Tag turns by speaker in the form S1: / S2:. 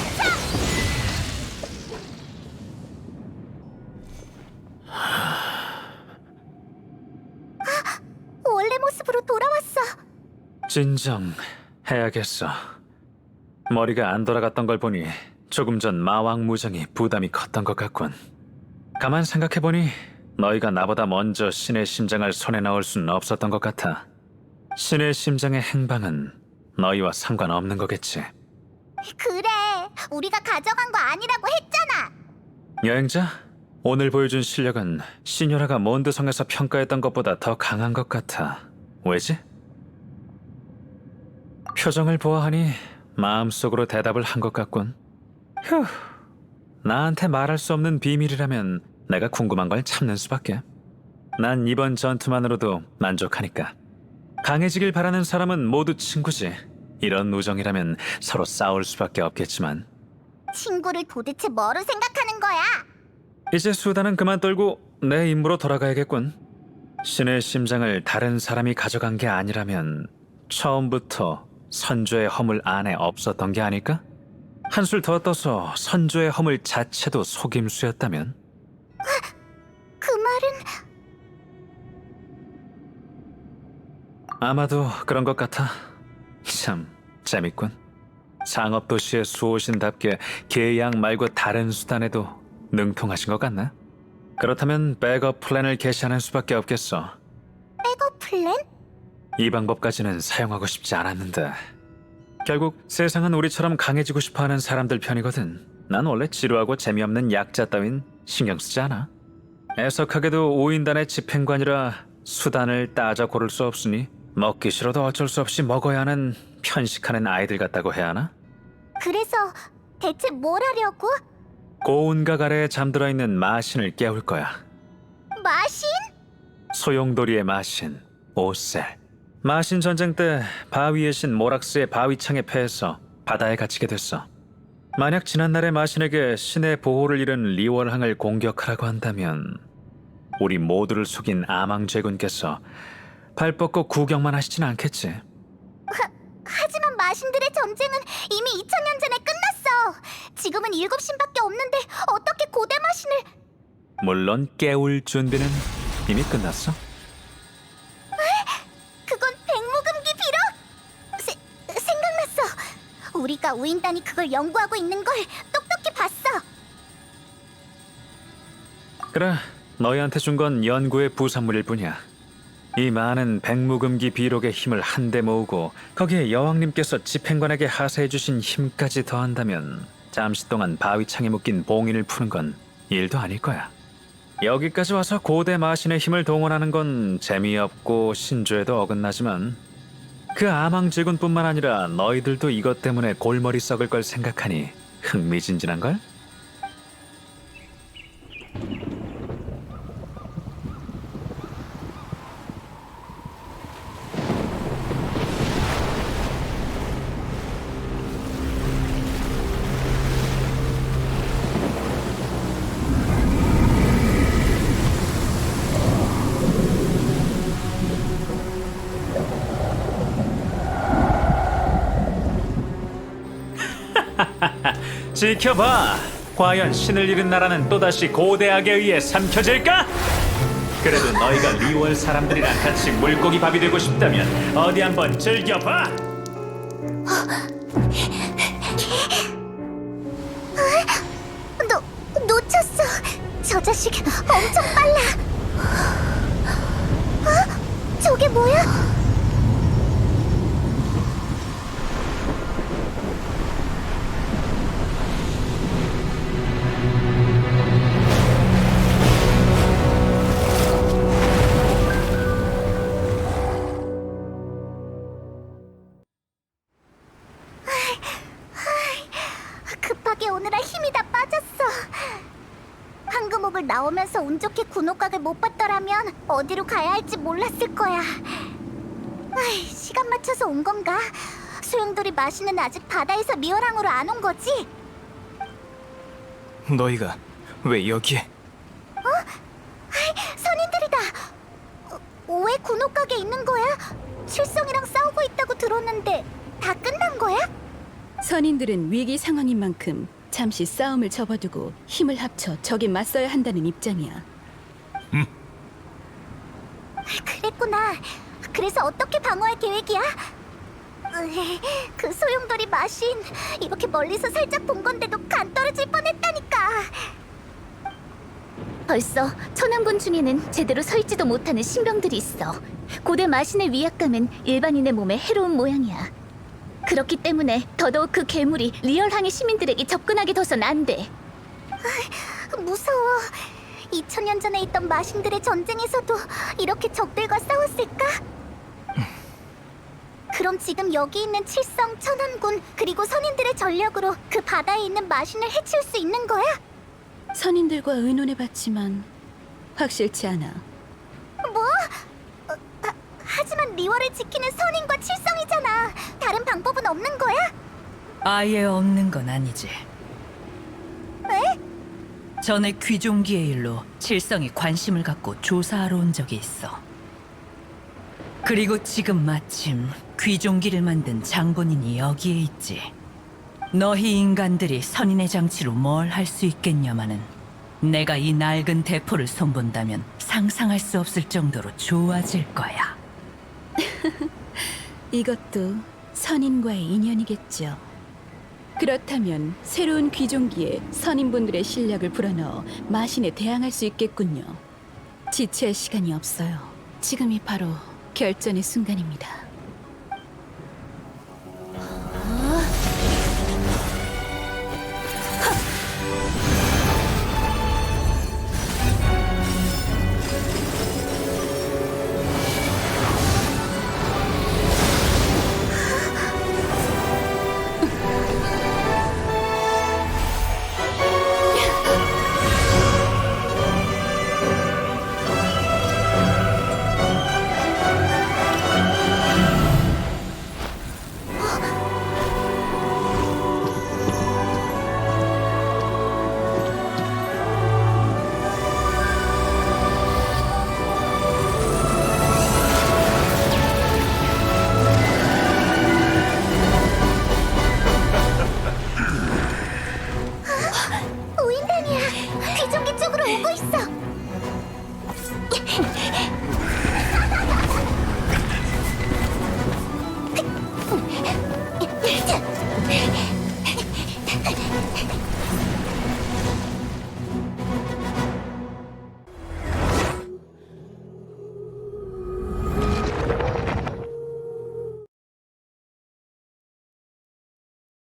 S1: 법중
S2: 원래 모습으로 돌아왔어.
S3: 진정 해야겠어. 머리가 안 돌아갔던 걸 보니 조금 전 마왕 무정이 부담이 컸던 것 같군. 가만 생각해보니 너희가 나보다 먼저 신의 심장을 손에 넣을 수는 없었던 것 같아. 신의 심장의 행방은 너희와 상관없는 거겠지.
S2: 그래, 우리가 가져간 거 아니라고 했잖아.
S3: 여행자, 오늘 보여준 실력은 시녀라가 몬드성에서 평가했던 것보다 더 강한 것 같아. 왜지? 표정을 보아하니 마음속으로 대답을 한 것 같군. 휴, 나한테 말할 수 없는 비밀이라면 내가 궁금한 걸 참는 수밖에. 난 이번 전투만으로도 만족하니까. 강해지길 바라는 사람은 모두 친구지. 이런 우정이라면 서로 싸울 수밖에 없겠지만.
S2: 친구를 도대체 뭐로 생각하는 거야?
S3: 이제 수다는 그만 떨고 내 임무로 돌아가야겠군. 신의 심장을 다른 사람이 가져간 게 아니라면 처음부터 선조의 허물 안에 없었던 게 아닐까? 한술 더 떠서 선조의 허물 자체도 속임수였다면?
S2: 그 말은
S3: 아마도 그런 것 같아. 참 재밌군. 상업 도시의 수호신답게 계약 말고 다른 수단에도 능통하신 것 같나? 그렇다면 백업 플랜을 개시하는 수밖에 없겠어.
S2: 백업 플랜?
S3: 이 방법까지는 사용하고 싶지 않았는데 결국 세상은 우리처럼 강해지고 싶어하는 사람들 편이거든 난 원래 지루하고 재미없는 약자 따윈 신경 쓰지 않아 애석하게도 5인단의 집행관이라 수단을 따져 고를 수 없으니 먹기 싫어도 어쩔 수 없이 먹어야 하는 편식하는 아이들 같다고 해야 하나?
S2: 그래서 대체 뭘 하려고?
S3: 고운각 아래에 잠들어 있는 마신을 깨울 거야
S2: 마신?
S3: 소용돌이의 마신 오셀 마신 전쟁 때 바위의 신 모락스의 바위창에 패해서 바다에 갇히게 됐어 만약 지난날의 마신에게 신의 보호를 잃은 리월항을 공격하라고 한다면 우리 모두를 속인 아망제군께서 발 뻗고 구경만 하시진 않겠지
S2: 마신들의 전쟁은 이미 2000년 전에 끝났어. 지금은 일곱 신밖에 없는데 어떻게 고대 마신을?
S3: 물론 깨울 준비는 이미 끝났어
S2: 그건 백무금기 비록. 세, 생각났어. 우리가 우인단이 그걸 연구하고 있는 걸 똑똑히 봤어.
S3: 그래, 너희한테 준 건 연구의 부산물일 뿐이야. 이 많은 백무금기 비록의 힘을 한데 모으고 거기에 여왕님께서 집행관에게 하사해 주신 힘까지 더한다면 잠시 동안 바위창에 묶인 봉인을 푸는 건 일도 아닐 거야. 여기까지 와서 고대 마신의 힘을 동원하는 건 재미없고 신조에도 어긋나지만 그 아망제군뿐만 아니라 너희들도 이것 때문에 골머리 썩을 걸 생각하니 흥미진진한 걸? 지켜봐. 과연 신을 잃은 나라는 또다시 고대악에 의해 삼켜질까? 그래도 너희가 리월 사람들이랑 같이 물고기 밥이 되고 싶다면 어디 한번 즐겨봐.
S2: 놓 놓쳤어. 저 자식 엄청 빨라. 어? 저게 뭐야? 황금옥을 나오면서 운 좋게 군옥각을 못 봤더라면 어디로 가야 할지 몰랐을 거야. 아이, 시간 맞춰서 온 건가? 소용돌이 마시는 아직 바다에서 리어랑으로 안 온 거지?
S4: 너희가 왜 여기에?
S2: 선인들이다. 어, 왜 군옥각에 있는 거야? 칠성이랑 싸우고 있다고 들었는데 다 끝난 거야?
S1: 선인들은 위기 상황인 만큼 잠시 싸움을 접어두고 힘을 합쳐 적에 맞서야 한다는 입장이야.
S2: 그랬구나. 그래서 어떻게 방어할 계획이야? 으이, 그 소용돌이 마신 이렇게 멀리서 살짝 본 건데도 간 떨어질 뻔했다니까. 벌써 천왕군 중에는 제대로 서 있지도 못하는 신병들이 있어. 고대 마신의 위압감은 일반인의 몸에 해로운 모양이야. 그렇기 때문에 더더욱 그 괴물이 리얼항의 시민들에게 접근하게 둬선 안 돼. 무서워. 2000년 전에 있던 마신들의 전쟁에서도 이렇게 적들과 싸웠을까? 그럼 지금 여기 있는 칠성 천왕군 그리고 선인들의 전력으로 그 바다에 있는 마신을 해칠 수 있는 거야?
S1: 선인들과 의논해봤지만 확실치 않아.
S2: 뭐? 어, 하, 리월을 지키는 선인과 칠성이잖아. 다른 방법은 없는 거야?
S5: 아예 없는 건 아니지.
S2: 왜?
S5: 전에 귀종기의 일로 칠성이 관심을 갖고 조사하러 온 적이 있어. 그리고 지금 마침 귀종기를 만든 장본인이 여기에 있지. 너희 인간들이 선인의 장치로 뭘 할 수 있겠냐마는 내가 이 낡은 대포를 손본다면 상상할 수 없을 정도로 좋아질 거야.
S1: 이것도 선인과의 인연이겠죠. 그렇다면 새로운 귀종기에 선인분들의 실력을 불어넣어 마신에 대항할 수 있겠군요. 지체할 시간이 없어요. 지금이 바로 결전의 순간입니다.